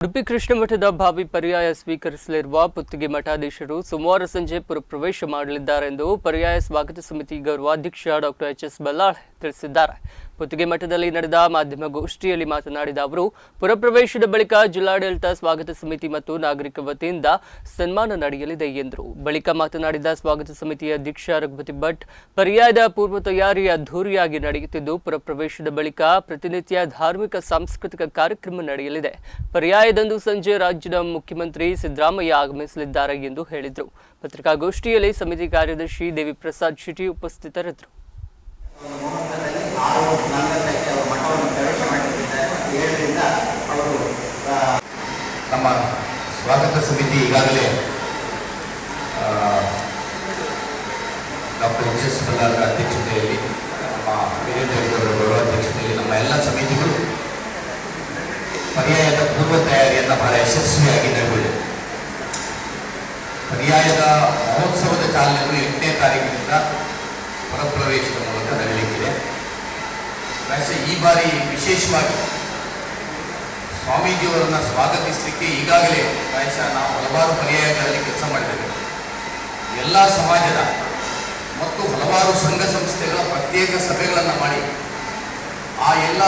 ಉಡುಪಿ ಕೃಷ್ಣ ಮಠದ ಭಾವಿ ಪರ್ಯಾಯ ಸ್ವೀಕರಿಸಲಿರುವ ಪುತ್ತಿಗೆ ಮಠಾಧೀಶರು ಸೋಮವಾರ ಸಂಜೆ ಪುರಪ್ರವೇಶ ಮಾಡಲಿದ್ದಾರೆ ಎಂದು ಪರ್ಯಾಯ ಸ್ವಾಗತ ಸಮಿತಿ ಗೌರವಾಧ್ಯಕ್ಷ ಡಾಕ್ಟರ್ ಎಚ್ ಎಸ್ ಬಲ್ಲಾಳ್ ತಿಳಿಸಿದ್ದಾರೆ. ಪುತ್ತಿಗೆ ಮಠದಲ್ಲಿ ನಡೆದ ಮಾಧ್ಯಮ ಗೋಷ್ಠಿಯಲ್ಲಿ ಮಾತನಾಡಿದ ಅವರು, ಪುರಪ್ರವೇಶದ ಬಳಿಕ ಜಿಲ್ಲಾಡಳಿತ, ಸ್ವಾಗತ ಸಮಿತಿ ಮತ್ತು ನಾಗರಿಕ ವತಿಯಿಂದ ಸನ್ಮಾನ ನಡೆಯಲಿದೆ ಎಂದರು. ಬಳಿಕ ಮಾತನಾಡಿದ ಸ್ವಾಗತ ಸಮಿತಿಯ ಅಧ್ಯಕ್ಷ ರಘುಪತಿ ಭಟ್, ಪರ್ಯಾಯದ ಪೂರ್ವ ತಯಾರಿ ಅದ್ಧೂರಿಯಾಗಿ ನಡೆಯುತ್ತಿದ್ದು, ಪುರಪ್ರವೇಶದ ಬಳಿಕ ಪ್ರತಿನಿತ್ಯ ಧಾರ್ಮಿಕ, ಸಾಂಸ್ಕೃತಿಕ ಕಾರ್ಯಕ್ರಮ ನಡೆಯಲಿದೆ. ಪರ್ಯಾಯದಂದು ಸಂಜೆ ರಾಜ್ಯದ ಮುಖ್ಯಮಂತ್ರಿ ಸಿದ್ದರಾಮಯ್ಯ ಆಗಮಿಸಲಿದ್ದಾರೆ ಎಂದು ಹೇಳಿದರು. ಪತ್ರಿಕಾಗೋಷ್ಠಿಯಲ್ಲಿ ಸಮಿತಿ ಕಾರ್ಯದರ್ಶಿ ದೇವಿ ಪ್ರಸಾದ್ ಶೆಟ್ಟಿ ಉಪಸ್ಥಿತರಿದ್ದರು. ನಲವತ್ತಕ್ಕೆ ಅವರು ಮಠವನ್ನು ಪ್ರವೇಶ ಮಾಡಲಿದ್ದಾರೆ ಏಳರಿಂದ ನಮ್ಮ ಸ್ವಾಗತ ಸಮಿತಿ ಈಗಾಗಲೇ ಡಾಕ್ಟರ್ ಎಚ್ ಎಸ್ ಬಲ್ಲಾಳರ ಅಧ್ಯಕ್ಷತೆಯಲ್ಲಿ, ನಮ್ಮ ವೀರೇಂದ್ರ ಹೆಗ್ಗಡೆಯವರ ಗೌರವಾಧ್ಯಕ್ಷತೆಯಲ್ಲಿ ನಮ್ಮ ಎಲ್ಲ ಸಮಿತಿಗಳು ಪರ್ಯಾಯದ ಪೂರ್ವ ತಯಾರಿಯನ್ನು ಬಹಳ ಯಶಸ್ವಿಯಾಗಿ ನಡೆದಿದೆ. ಪರ್ಯಾಯದ ಮಹೋತ್ಸವದ ಚಾಲನೆಗಳು ಎಂಟನೇ ತಾರೀಕಿನಿಂದ ಹೊರಪ್ರವೇಶದ ಮೂಲಕ ನಡೆಯಲಿಕ್ಕಿದೆ. ಪ್ರಾಯಶಃ ಈ ಬಾರಿ ವಿಶೇಷವಾಗಿ ಸ್ವಾಮೀಜಿಯವರನ್ನು ಸ್ವಾಗತಿಸಲಿಕ್ಕೆ ಈಗಾಗಲೇ ಪ್ರಾಯಶಃ ನಾವು ಹಲವಾರು ಪರ್ಯಾಯಗಳಲ್ಲಿ ಕೆಲಸ ಮಾಡಿದ್ದೇವೆ. ಎಲ್ಲ ಸಮಾಜದ ಮತ್ತು ಹಲವಾರು ಸಂಘ ಸಂಸ್ಥೆಗಳ ಪ್ರತ್ಯೇಕ ಸಭೆಗಳನ್ನು ಮಾಡಿ ಆ ಎಲ್ಲ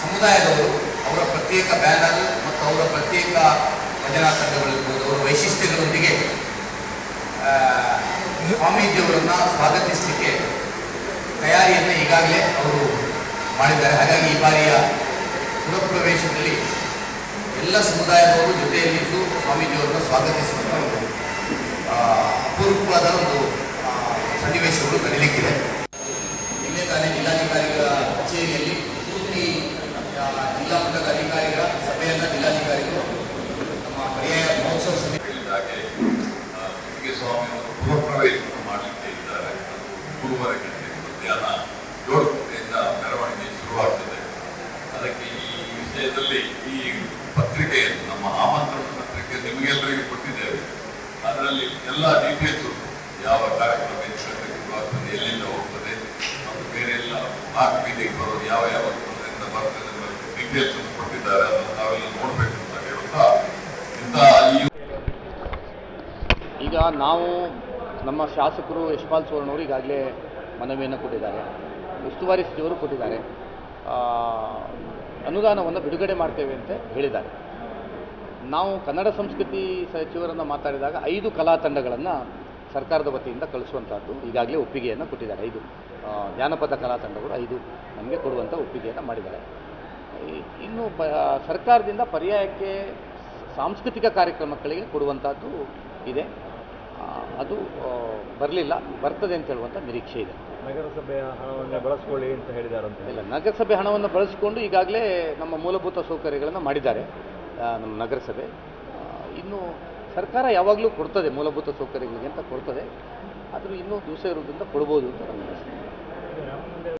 ಸಮುದಾಯದವರು ಅವರ ಪ್ರತ್ಯೇಕ ಬ್ಯಾನರ್ ಮತ್ತು ಅವರ ಪ್ರತ್ಯೇಕ ಭಜನಾ ತಂಡಗಳಿರ್ಬೋದು, ಅವರ ವೈಶಿಷ್ಟ್ಯಗಳೊಂದಿಗೆ ಸ್ವಾಮೀಜಿಯವರನ್ನು ಸ್ವಾಗತಿಸಲಿಕ್ಕೆ ತಯಾರಿಯನ್ನು ಈಗಾಗಲೇ ಅವರು ಮಾಡಿದ್ದಾರೆ. ಹಾಗಾಗಿ ಈ ಬಾರಿಯ ಗೃಹಪ್ರವೇಶದಲ್ಲಿ ಎಲ್ಲ ಸಮುದಾಯದವರು ಜೊತೆಯಲ್ಲಿದ್ದು ಸ್ವಾಮೀಜಿಯವರನ್ನು ಸ್ವಾಗತಿಸುವಂಥ ಒಂದು ಆ, ಅಪೂರ್ವವಾದ ಒಂದು ಸನ್ನಿವೇಶಗಳು ನಡೀಲಿಕ್ಕಿದೆ ನಿನ್ನೆ ತಾನೇ ಜಿಲ್ಲಾಧಿಕಾರಿಗಳ ಕಚೇರಿಯಲ್ಲಿ ಪೂರ್ತಿ ಜಿಲ್ಲಾ ಮಟ್ಟದ ಅಧಿಕಾರಿಗಳ ಸಭೆಯನ್ನು ಜಿಲ್ಲಾಧಿಕಾರಿಗಳು ನಮ್ಮ ಪರ್ಯಾಯ ಮಹೋತ್ಸವ ಸಮಿತಿ ಸ್ವಾಮಿ ಗೃಹಪ್ರವೇಶವನ್ನು ಮಾಡಲಿಕ್ಕೆ ಇದ್ದಾರೆ. ಅದು ಗುರುವಾರ ಗಂಟೆ ಮಧ್ಯಾಹ್ನ ಏಳು ಗಂಟೆಯಿಂದ ಮೆರವಣಿಗೆ ಶುರುವಾಗ್ತದೆ. ಅದಕ್ಕೆ ಈ ವಿಷಯದಲ್ಲಿ ಈ ಪತ್ರಿಕೆಯನ್ನು, ನಮ್ಮ ಆಮಂತ್ರಣ ಪತ್ರಿಕೆ ನಿಮಗೆಲ್ಲರಿಗೂ ಕೊಟ್ಟಿದ್ದೇವೆ. ಅದರಲ್ಲಿ ಎಲ್ಲ ಡೀಟೇಲ್ಸ್ ಯಾವ ಕಾರ್ಯಕ್ರಮ ಎಷ್ಟು ಶುರುವಾಗ್ತದೆ, ಎಲ್ಲಿಂದ ಹೋಗ್ತದೆ ಮತ್ತು ಬೇರೆ ಎಲ್ಲ ನಾಲ್ಕು ಬೀದಿಗೆ ಬರೋದು ಯಾವ ಯಾವ ಸ್ಥಳದಿಂದ ಬರ್ತದೆ ಡೀಟೇಲ್ಸ್ ಕೊಟ್ಟಿದ್ದಾರೆ. ಅದನ್ನು ನಾವೆಲ್ಲ ನೋಡಬೇಕು ಅಂತ ಹೇಳ್ತಾ ಇಂಥ ಈಗ ನಾವು ನಮ್ಮ ಶಾಸಕರು ಯಶ್ಪಾಲ್ ಸುವರ್ಣವರು ಈಗಾಗಲೇ ಮನವಿಯನ್ನು ಕೊಟ್ಟಿದ್ದಾರೆ. ಉಸ್ತುವಾರಿ ಸಚಿವರು ಕೊಟ್ಟಿದ್ದಾರೆ ಅನುದಾನವನ್ನು ಬಿಡುಗಡೆ ಮಾಡ್ತೇವೆ ಅಂತ ಹೇಳಿದ್ದಾರೆ. ನಾವು ಕನ್ನಡ ಸಂಸ್ಕೃತಿ ಸಚಿವರನ್ನು ಮಾತಾಡಿದಾಗ ಐದು ಕಲಾ ತಂಡಗಳನ್ನು ಸರ್ಕಾರದ ವತಿಯಿಂದ ಕಳಿಸುವಂಥದ್ದು ಈಗಾಗಲೇ ಒಪ್ಪಿಗೆಯನ್ನು ಕೊಟ್ಟಿದ್ದಾರೆ. ಐದು ಜಾನಪದ ಕಲಾ ತಂಡಗಳು ಐದು ನಮಗೆ ಕೊಡುವಂಥ ಒಪ್ಪಿಗೆಯನ್ನು ಮಾಡಿದ್ದಾರೆ. ಇನ್ನು ಪ ಸರ್ಕಾರದಿಂದ ಪರ್ಯಾಯಕ್ಕೆ ಸಾಂಸ್ಕೃತಿಕ ಕಾರ್ಯಕ್ರಮಗಳಿಗೆ ಕೊಡುವಂಥದ್ದು ಇದೆ. ಅದು ಬರಲಿಲ್ಲ, ಬರ್ತದೆ ಅಂತ ಹೇಳುವಂಥ ನಿರೀಕ್ಷೆ ಇದೆ. ನಗರಸಭೆಯ ಹಣವನ್ನು ಬಳಸ್ಕೊಳ್ಳಿ ಅಂತ ಹೇಳಿದಾರಂತೆ. ಇಲ್ಲ, ನಗರಸಭೆ ಹಣವನ್ನು ಬಳಸಿಕೊಂಡು ಈಗಾಗಲೇ ನಮ್ಮ ಮೂಲಭೂತ ಸೌಕರ್ಯಗಳನ್ನು ಮಾಡಿದ್ದಾರೆ ನಮ್ಮ ನಗರಸಭೆ. ಇನ್ನು ಸರ್ಕಾರ ಯಾವಾಗಲೂ ಕೊಡ್ತದೆ ಮೂಲಭೂತ ಸೌಕರ್ಯಗಳಿಗೆ ಅಂತ ಕೊಡ್ತದೆ, ಆದರೂ ಇನ್ನೂ ದಿವಸ ಇರೋದ್ರಿಂದ ಕೊಡ್ಬೋದು ಅಂತ ಅನಿಸಿಕೆ.